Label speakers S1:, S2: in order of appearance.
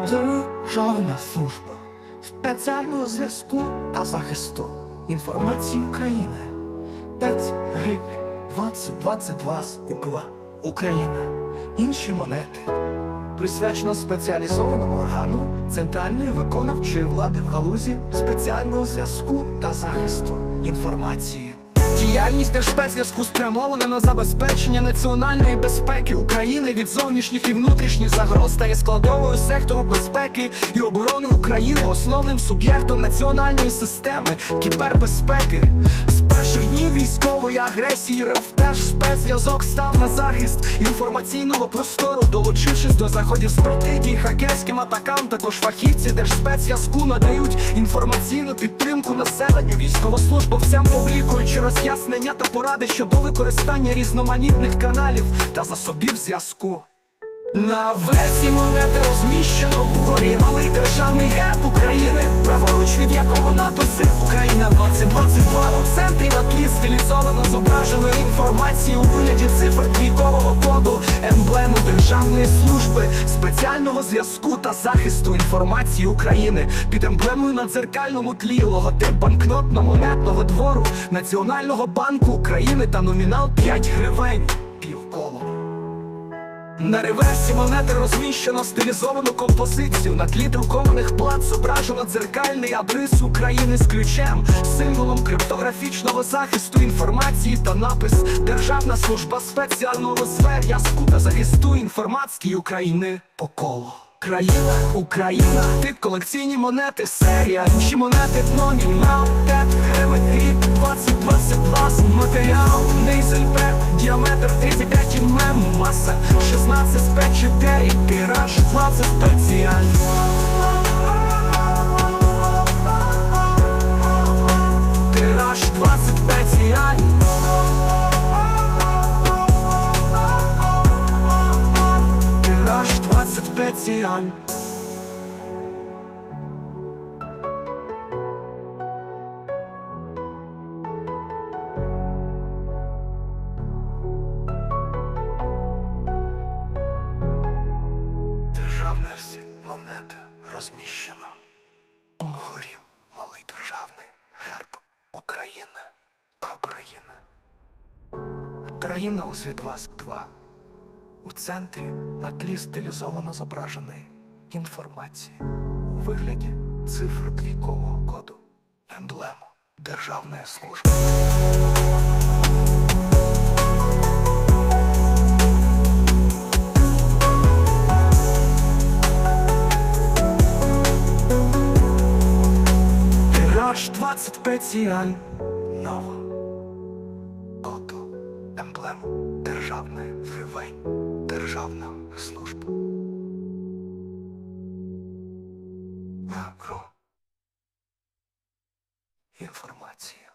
S1: Державна служба спеціального зв'язку та захисту інформації України. 5 гривень 2022 стекла Україна. Інші монети. Присвячено спеціалізованому органу центральної виконавчої влади в галузі спеціального зв'язку та захисту інформації. Діяльність Держспецзв'язку спрямована на забезпечення національної безпеки України від зовнішніх і внутрішніх загроз стає складовою сектору безпеки і оборони України основним суб'єктом національної системи кібербезпеки. Перших днів військової агресії РФ Держспецзв'язок став на захист інформаційного простору, долучившись до заходів протидії хакерським атакам. Також фахівці Держспецзв'язку надають інформаційну підтримку населенню, військовослужбовцям публікуючи роз'яснення та поради щодо використання різноманітних каналів та засобів зв'язку. На версії монети розміщено вгорі малий державний герб України, праворуч від якого написи Україна 2022 у центрі на тлі стилізовано зображеної інформації у вигляді цифр двійкового коду, емблему Державної служби спеціального зв'язку та захисту інформації України під емблемою на дзеркальному тлі логотип банкнотно-монетного двору Національного банку України та номінал 5 гривень. На реверсі монети розміщено стилізовану композицію. На тлі друкованих плат зображено дзеркальний абрис України з ключем, символом криптографічного захисту інформації та напис Державна служба спеціального зв'язку та захисту інформації України по колу. Країна, Україна, тип колекційні монети, серія, інші монети, номінал, 5 гривень, рік, 2022, матеріал, нейзельбек, діаметр 35 мм, маса 16 з 4 тираж 20 спеціальний. Тираж 20 спеціальний. Тираж 20 спеціальний. Монета розміщена. Угорі малий державний герб України. Україна. Країна у світ 2. У центрі на тлі стилізовано зображеної інформації у вигляді цифр двійкового коду, емблему Державної служби. Тираж 20 спеціаль нова коду, емблему Державної гривень, Державна служба. Макро. Інформація.